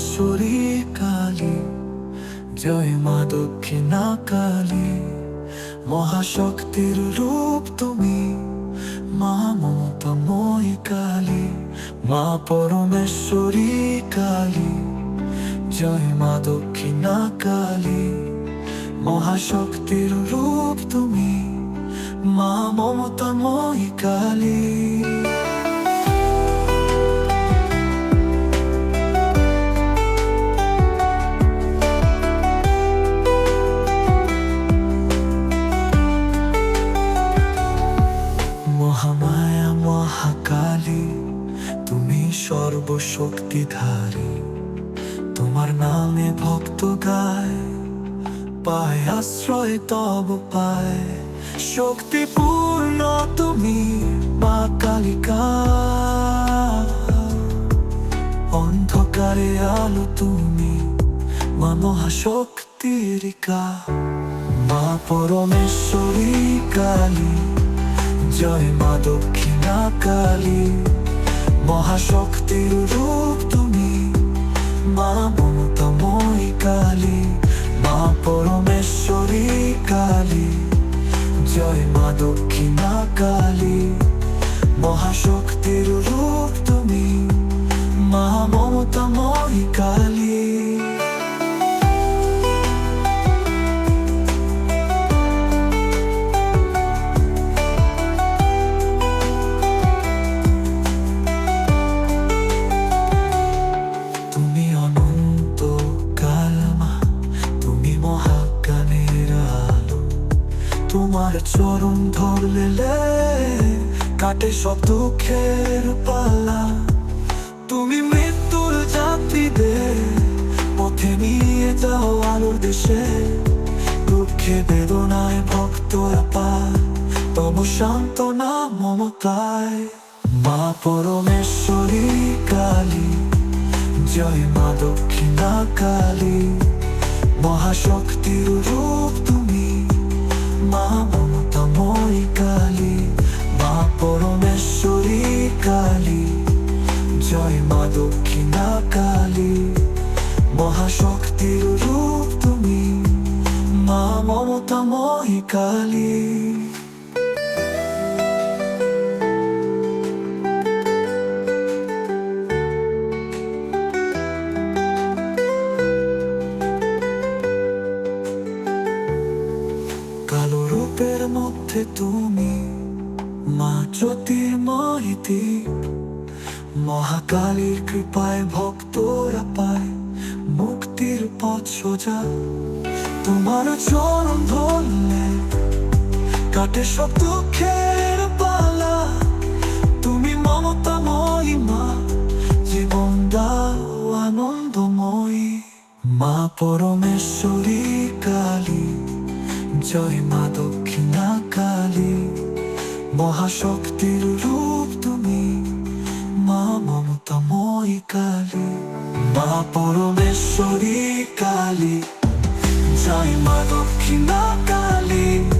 মহেশ্বরী কালী, জয় মা দক্ষিণা কালী। মহাশক্তির রূপ তুমি, মা মমতাময়ী কালী। মা পরমেশ্বরী কালী, জয় মা দক্ষিণা কালী। মহাশক্তির রূপ তুমি, মা মমতাময়ী কালী। সর্বশক্তিধারী তোমার নামে ভক্ত গায়, পায় আশ্রয় তব পায়। শক্তিপূর্ণ তুমি মা কালিকা। অন্ধকারে আলো তুমি মা মহাশক্তিরিকা মা পরমেশ্বরী কালী, জয় মা দক্ষিণা কালী। মহাশক্তির রূপ তুমি মা মমতাময়ী কালী মা পরমেশ্বরী কালী জয় মা দক্ষিণা কালী মহাশক্তির তোমার চরণ ধরলে কাটে সব দুঃখের পালা। তুমি মৃত্যুর যাত্রীদের পথে নিয়ে যাও আলোর দেশে। দুঃখে বেদনায় ভক্তরা পায়, তব সান্ত্বনা মমতায়। মা পরমেশ্বরী কালী, জয় মা দক্ষিণা কালী। মহাশক্তির রূপ জয় মা দক্ষিণা কালী। মহাশক্তির রূপ তুমি, মা মমতাময়ী কালী। কালো রূপের মধ্যে তুমি, মা জ্যোতির্ময়ী দ্বীপ মহাকালীর কৃপায় ভক্তরা পায়, মুক্তির পথ সোজা। তোমার চরণ ধরলে কাটে সব দুঃখের পালা। তুমি মমতাময়ী মা, জীবন দাও আনন্দময়ী। মা পরমেশ্বরী কালী, জয় মা দক্ষিণা কালী। মহাশক্তির রূপ তুমি কালী মা পরমেশ্বরী কালী জয় মা দক্ষিণা কালী।